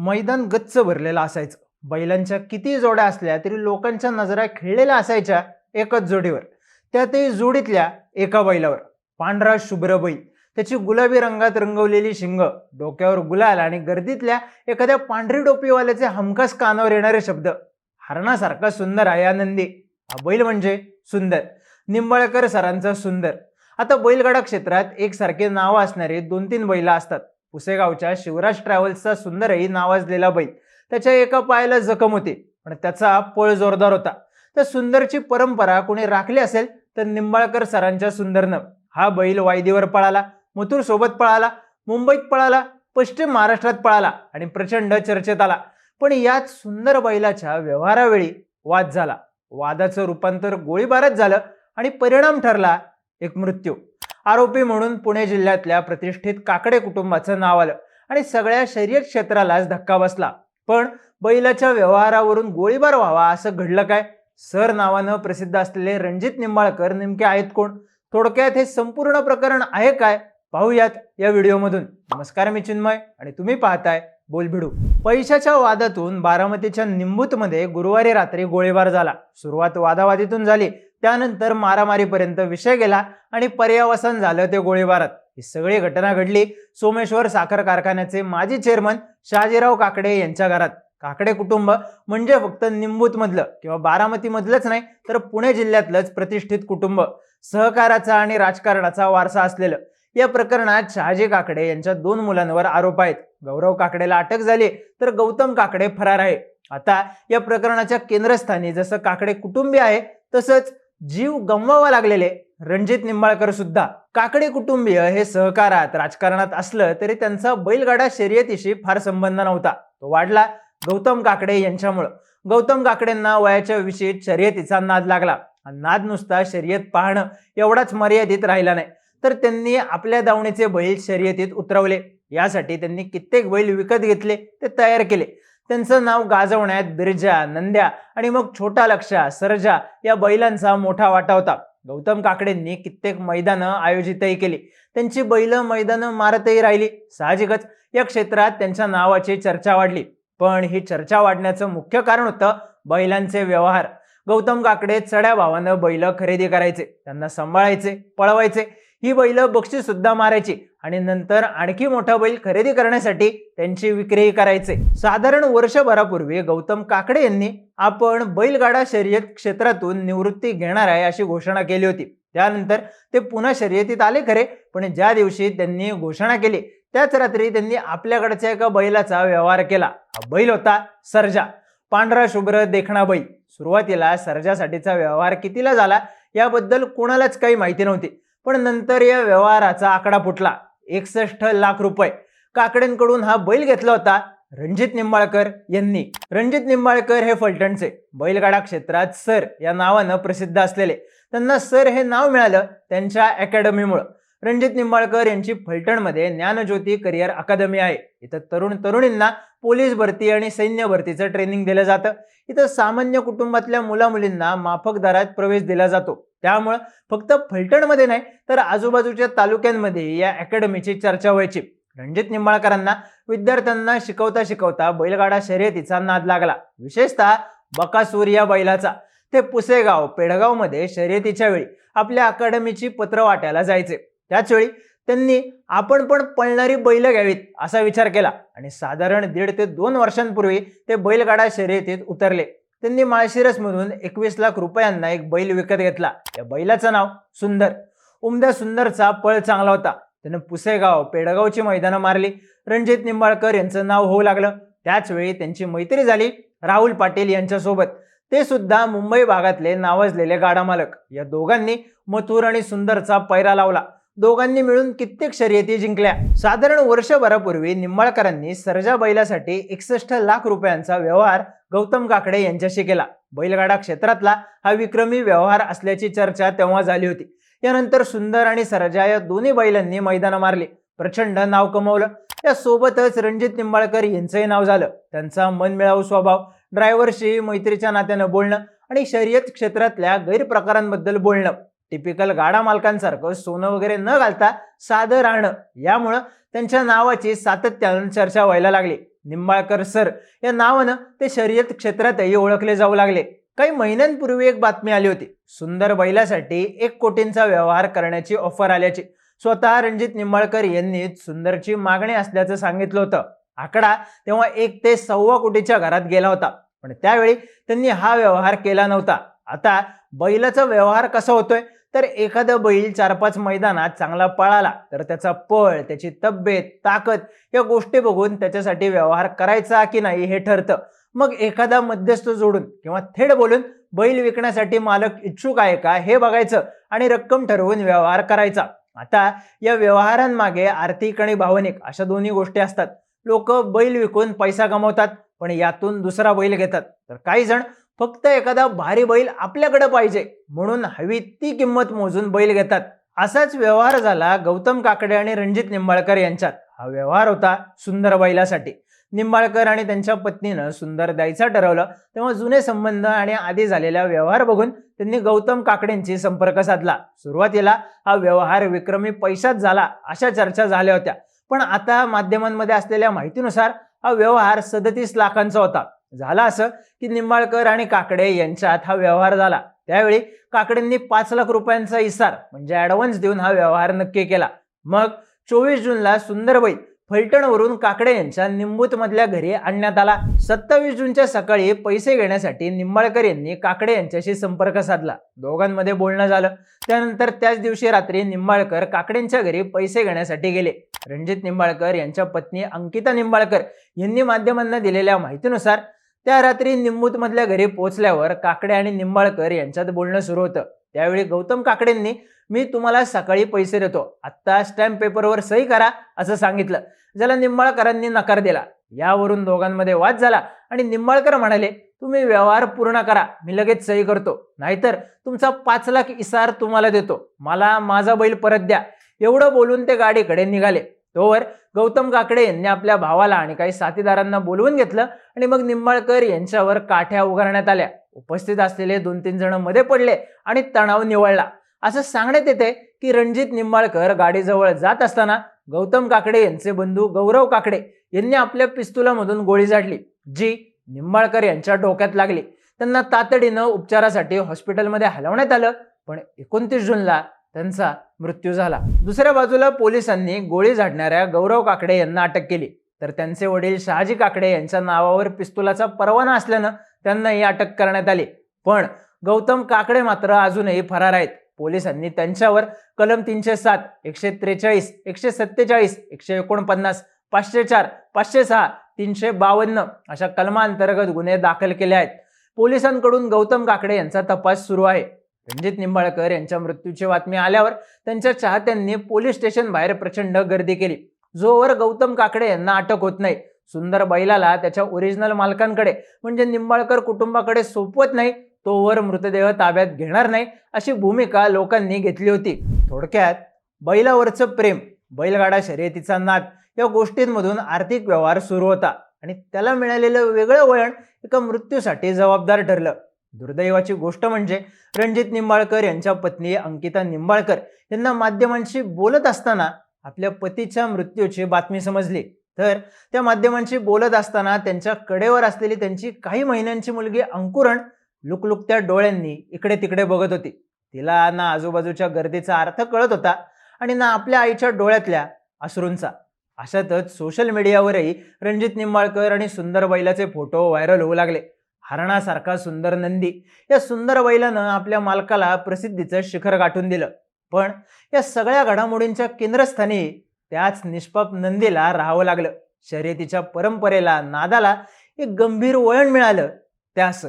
मैदान गच्च भरलेलं असायचं. बैलांच्या किती जोड्या असल्या तरी लोकांच्या नजरा खिळलेल्या असायच्या एकच जोडीवर. त्यातही जोडीतल्या एका बैलावर. पांढरा शुभ्र बैल. त्याची गुलाबी रंगात रंगवलेली शिंग. डोक्यावर गुलाल आणि गर्दीतल्या एखाद्या पांढरी टोपीवाल्याचे हमखास कानावर येणारे शब्द. हरणासारखा सुंदर आहे आनंदी. हा बैल म्हणजे सुंदर. निंबाळकर सरांचा सुंदर. आता बैलगाडा क्षेत्रात एकसारखे नावं असणारे दोन तीन बैला असतात. पुसेगावच्या शिवराज ट्रॅव्हल्सचा सुंदरही नावाजलेला बैल. त्याच्या एका पायाला जखम होती पण त्याचा पळ जोरदार होता. तर सुंदरची परंपरा कोणी राखली असेल तर निंबाळकर सरांच्या सुंदरनं हा बैल वायदीवर पळाला मथुर सोबत पळाला मुंबईत पळाला पश्चिम महाराष्ट्रात पळाला आणि प्रचंड चर्चेत आला. पण याच सुंदर बैलाच्या व्यवहारावेळी वाद झाला. वादाचं रूपांतर गोळीबारात झालं आणि परिणाम ठरला एक मृत्यू. आरोपी म्हणून पुणे जिल्ह्यातल्या प्रतिष्ठित काकडे कुटुंबाचं नाव आलं आणि सगळ्या शर्यत क्षेत्रालाच धक्का बसला. पण बैलाच्या व्यवहारावरून गोळीबार व्हावा असं घडलं काय? सर नावानं प्रसिद्ध असलेले रणजित निंबाळकर नेमके आहेत कोण? थोडक्यात हे संपूर्ण प्रकरण आहे काय? पाहूयात या व्हिडिओमधून. नमस्कार मी चिन्मय आणि तुम्ही पाहताय बोलभिडू. पैशाच्या वादातून बारामतीच्या निंबूतमध्ये गुरुवारी रात्री गोळीबार झाला. सुरुवात वादावादीतून झाली. त्यानंतर मारामारीपर्यंत विषय गेला आणि पर्यावसन झालं ते गोळीबारात. ही सगळी घटना घडली सोमेश्वर साखर कारखान्याचे माजी चेअरमन शहाजीराव काकडे यांच्या घरात. काकडे कुटुंब म्हणजे फक्त निंबूत मधलं किंवा बारामती मधलंच नाही तर पुणे जिल्ह्यातलंच प्रतिष्ठित कुटुंब. सहकाराचा आणि राजकारणाचा वारसा असलेलं या प्रकरणात शहाजी काकडे यांच्या दोन मुलांवर आरोप आहेत. गौरव काकडेला अटक झाली तर गौतम काकडे फरार आहे. आता या प्रकरणाच्या केंद्रस्थानी जसं काकडे कुटुंबीय आहे तसंच जीव गमवावा लागलेले रणजित निंबाळकर सुद्धा. काकडे कुटुंबीय हे सहकारात राजकारणात असलं तरी त्यांचा बैलगाडा शर्यतीशी फार संबंध नव्हता. तो वाढला. गौतम काकडे यांच्यामुळं. गौतम काकडेंना वयाच्या विषयीत शर्यतीचा नाद लागला. आणि नाद नुसता शर्यत पाहणं एवढाच मर्यादित राहिला नाही. तर त्यांनी आपल्या दावणीचे बैल शर्यतीत उतरवले. यासाठी त्यांनी कित्येक बैल विकत घेतले ते तयार केले. त्यांचं नाव गाजवण्यात बिरजा नंद्या आणि मग छोटा लक्षा सरजा या बैलांचा मोठा वाटा होता. गौतम काकडेंनी कित्येक मैदानं आयोजितही केली. त्यांची बैल मैदानं मारतही राहिली. साहजिकच या क्षेत्रात त्यांच्या नावाची चर्चा वाढली. पण ही चर्चा वाढण्याचं मुख्य कारण होतं बैलांचे व्यवहार. गौतम काकडे चढ्या भावानं बैल खरेदी करायचे त्यांना सांभाळायचे पळवायचे. ही बैल बक्षीस सुद्धा मारायची. आणि नंतर आणखी मोठा बैल खरेदी करण्यासाठी त्यांची विक्रीही करायचे. साधारण वर्षभरापूर्वी गौतम काकडे यांनी आपण बैलगाडा शर्यत क्षेत्रातून निवृत्ती घेणार आहे अशी घोषणा केली होती. त्यानंतर ते पुन्हा शर्यतीत आले खरे पण ज्या दिवशी त्यांनी घोषणा केली त्याच रात्री त्यांनी आपल्याकडच्या एका बैलाचा व्यवहार केला. हा बैल होता सर्जा. पांढरा शुभ्र देखणा बैल. सुरुवातीला सर्जासाठीचा व्यवहार कितीला झाला याबद्दल कोणालाच काही माहिती नव्हती पण नंतर या व्यवहाराचा आकडा फुटला. एकसष्ट लाख रुपये. काकडेंकडून हा बैल घेतला होता रणजित निंबाळकर यांनी. रणजित निंबाळकर हे फलटणचे बैलगाडा क्षेत्रात सर या नावानं प्रसिद्ध असलेले. त्यांना सर हे नाव मिळालं त्यांच्या अकॅडमीमुळं. रणजित निंबाळकर यांची फलटणमध्ये ज्ञानज्योती करिअर अकादमी आहे. इथं तरुण तरुणींना पोलीस भरती आणि सैन्य भरतीचं ट्रेनिंग दिलं जातं. इथं सामान्य कुटुंबातल्या मुलामुलींना माफक दरात प्रवेश दिला जातो. त्यामुळं फक्त फलटणमध्ये नाही तर आजूबाजूच्या तालुक्यांमध्ये या अकॅडमीची चर्चा व्हायची. रणजित निंबाळकरांना विद्यार्थ्यांना शिकवता शिकवता बैलगाडा शर्यतीचा नाद लागला. विशेषतः बकासूर या बैलाचा. ते पुसेगाव पेडगावमध्ये शर्यतीच्या वेळी आपल्या अकादमीची पत्र वाटायला जायचे. त्याचवेळी त्यांनी आपण पण पळणारी बैल घ्यावीत असा विचार केला. आणि साधारण दीड ते दोन वर्षांपूर्वी ते बैलगाडा शर्यतीत उतरले. त्यांनी माळशिरसमधून एकवीस लाख रुपयांना एक बैल विकत घेतला. या बैलाचं नाव सुंदर. उमद्या सुंदरचा पळ चांगला होता. त्यानं पुसेगाव पेडगावची मैदानं मारली. रणजित निंबाळकर यांचं नाव होऊ लागलं. त्याचवेळी त्यांची मैत्री झाली राहुल पाटील यांच्यासोबत. ते सुद्धा मुंबई भागातले नावाजलेले गाडा मालक. या दोघांनी मथुर आणि सुंदरचा पैरा लावला. दोघांनी मिळून कित्येक शर्यती जिंकल्या. साधारण वर्षभरापूर्वी निंबाळकरांनी सर्जा बैलासाठी एकसष्ट लाख रुपयांचा व्यवहार गौतम काकडे यांच्याशी केला. बैलगाडा क्षेत्रातला हा विक्रमी व्यवहार असल्याची चर्चा तेव्हा झाली होती. यानंतर सुंदर आणि सरजा या दोन्ही बैलांनी मैदानं मारली. प्रचंड नाव कमवलं. या सोबतच रणजित निंबाळकर यांचंही नाव झालं. त्यांचा मनमिळावू स्वभाव ड्रायव्हरशी मैत्रीच्या नात्यानं बोलणं आणि शर्यत क्षेत्रातल्या गैरप्रकारांबद्दल बोलणं. टिपिकल गाडा मालकांसारखं सोनं वगैरे न घालता साधं राहणं. यामुळं त्यांच्या नावाची सातत्यानं चर्चा व्हायला लागली. निंबाळकर सर या नावानं ते शर्यत क्षेत्रातही ओळखले जाऊ लागले. काही महिन्यांपूर्वी एक बातमी आली होती. सुंदर बैलासाठी एक कोटींचा व्यवहार करण्याची ऑफर आल्याची. स्वतः रणजित निंबाळकर यांनी सुंदरची मागणी असल्याचं सांगितलं होतं. आकडा तेव्हा एक ते सव्वा कोटीच्या घरात गेला होता. पण त्यावेळी त्यांनी हा व्यवहार केला नव्हता. आता बैलाचा व्यवहार कसा होतोय? तर एखादा बैल चार पाच मैदानात चांगला पळाला तर त्याचा पळ त्याची तब्येत ताकद या गोष्टी बघून त्याच्यासाठी व्यवहार करायचा की नाही हे ठरतं. मग एखादा मध्यस्थ जोडून किंवा थेट बोलून बैल विकण्यासाठी मालक इच्छुक आहे का हे बघायचं आणि रक्कम ठरवून व्यवहार करायचा. आता या व्यवहारांमागे आर्थिक आणि भावनिक अशा दोन्ही गोष्टी असतात. लोक बैल विकून पैसा कमवतात पण यातून दुसरा बैल घेतात. तर काही जण फक्त एखादा भारी बैल आपल्याकडे पाहिजे म्हणून हवी ती किंमत मोजून बैल घेतात. असाच व्यवहार झाला गौतम काकडे आणि रणजित निंबाळकर यांच्यात. हा व्यवहार होता सुंदर बैलासाठी. निंबाळकर आणि त्यांच्या पत्नीनं सुंदर द्यायचा ठरवलं तेव्हा जुने संबंध आणि आधी झालेला व्यवहार बघून त्यांनी गौतम काकडेंशी संपर्क साधला. सुरुवातीला हा व्यवहार विक्रमी पैशात झाला अशा चर्चा झाल्या होत्या. पण आता माध्यमांमध्ये असलेल्या माहितीनुसार हा व्यवहार सदतीस लाखांचा होता. झाला असं की निंबाळकर आणि काकडे यांच्यात हा व्यवहार झाला. त्यावेळी काकडेंनी पाच लाख रुपयांचा इसार म्हणजे ऍडव्हान्स देऊन हा व्यवहार नक्की केला. मग चोवीस जूनला सुंदरबाई फलटणवरून काकडे यांच्या निंबूतमधल्या घरी आणण्यात आला. सत्तावीस जूनच्या सकाळी पैसे घेण्यासाठी निंबाळकर यांनी काकडे यांच्याशी संपर्क साधला. दोघांमध्ये बोलणं झालं. त्यानंतर त्याच दिवशी रात्री निंबाळकर काकडेंच्या घरी पैसे घेण्यासाठी गेले. रणजित निंबाळकर यांच्या पत्नी अंकिता निंबाळकर यांनी माध्यमांना दिलेल्या माहितीनुसार त्या रात्री निंबूतमधल्या घरी पोहोचल्यावर काकडे आणि निंबाळकर यांच्यात बोलणं सुरू होतं. त्यावेळी गौतम काकडेंनी मी तुम्हाला सकाळी पैसे देतो. आत्ता स्टॅम्प पेपरवर सही करा असं सांगितलं. ज्याला निंबाळकरांनी नकार दिला. यावरून दोघांमध्ये वाद झाला आणि निंबाळकर म्हणाले तुम्ही व्यवहार पूर्ण करा. मी लगेच सही करतो. नाहीतर तुमचा पाच लाख इसार तुम्हाला देतो. मला माझा बैल परत द्या. एवढं बोलून ते गाडीकडे निघाले. तोवर गौतम काकडे यांनी आपल्या भावाला आणि काही साथीदारांना बोलवून घेतलं आणि मग निंबाळकर यांच्यावर काठ्या उगारण्यात आल्या. उपस्थित असलेले दोन तीन जणमध्ये पडले आणि तणाव निवळला. असं सांगण्यात येते की रणजित निंबाळकर गाडीजवळ जात असताना गौतम काकडे यांचे बंधू गौरव काकडे यांनी आपल्या पिस्तुलामधून गोळी झाडली जी निंबाळकर यांच्या डोक्यात लागली. त्यांना तातडीनं उपचारासाठी हॉस्पिटलमध्ये हलवण्यात आलं पण एकोणतीस जूनला त्यांचा मृत्यू झाला. दुसऱ्या बाजूला पोलिसांनी गोळी झाडणाऱ्या गौरव काकडे यांना अटक केली. तर त्यांचे वडील शहाजी काकडे यांच्या नावावर पिस्तुलाचा परवाना असल्यानं त्यांनाही अटक करण्यात आली. पण गौतम काकडे मात्र अजूनही फरार आहेत. पोलिसांनी त्यांच्यावर कलम तीनशे सात एकशे त्रेचाळीस एकशे सत्तेचाळीस एकशे एकोणपन्नास पाचशे चार पाचशे सहा तीनशे बावन्न अशा कलमांतर्गत गुन्हे दाखल केले आहेत. पोलिसांकडून गौतम काकडे यांचा तपास सुरू आहे. रणजित निंबाळकर यांच्या मृत्यूची बातमी आल्यावर त्यांच्या चाहत्यांनी पोलीस स्टेशन बाहेर प्रचंड गर्दी केली. जोवर गौतम काकडे यांना अटक होत नाही. सुंदर बैलाला त्याच्या ओरिजिनल मालकांकडे म्हणजे निंबाळकर कुटुंबाकडे सोपवत नाही तोवर मृतदेह ताब्यात घेणार नाही अशी भूमिका लोकांनी घेतली होती. थोडक्यात बैलावरचं प्रेम बैलगाडा शर्यतीचा नाद या गोष्टींमधून आर्थिक व्यवहार सुरू होता. आणि त्याला मिळालेलं वेगळं वळण एका मृत्यूसाठी जबाबदार ठरलं. दुर्दैवाची गोष्ट म्हणजे रणजित निंबाळकर यांच्या पत्नी अंकिता निंबाळकर यांना माध्यमांशी बोलत असताना आपल्या पतीच्या मृत्यूची बातमी समजली. तर त्या माध्यमांशी बोलत असताना त्यांच्या कडेवर असलेली त्यांची काही महिन्यांची मुलगी अंकुरण लुकलुकत्या डोळ्यांनी इकडे तिकडे बघत होती. तिला ना आजूबाजूच्या गर्दीचा अर्थ कळत होता आणि ना आपल्या आईच्या डोळ्यातल्या अश्रूंचा. अशातच सोशल मीडियावरही रणजित निंबाळकर आणि सुंदर बैलाचे फोटो व्हायरल होऊ लागले. हरणासारखा सुंदर नंदी. या सुंदर बैलानं आपल्या मालकाला प्रसिद्धीचं शिखर गाठून दिलं. पण या सगळ्या घडामोडींच्या केंद्रस्थानी त्याच निष्पाप नंदीला राहावं लागलं. शर्यतीच्या परंपरेला नादाला एक गंभीर वळण मिळालं. त्यास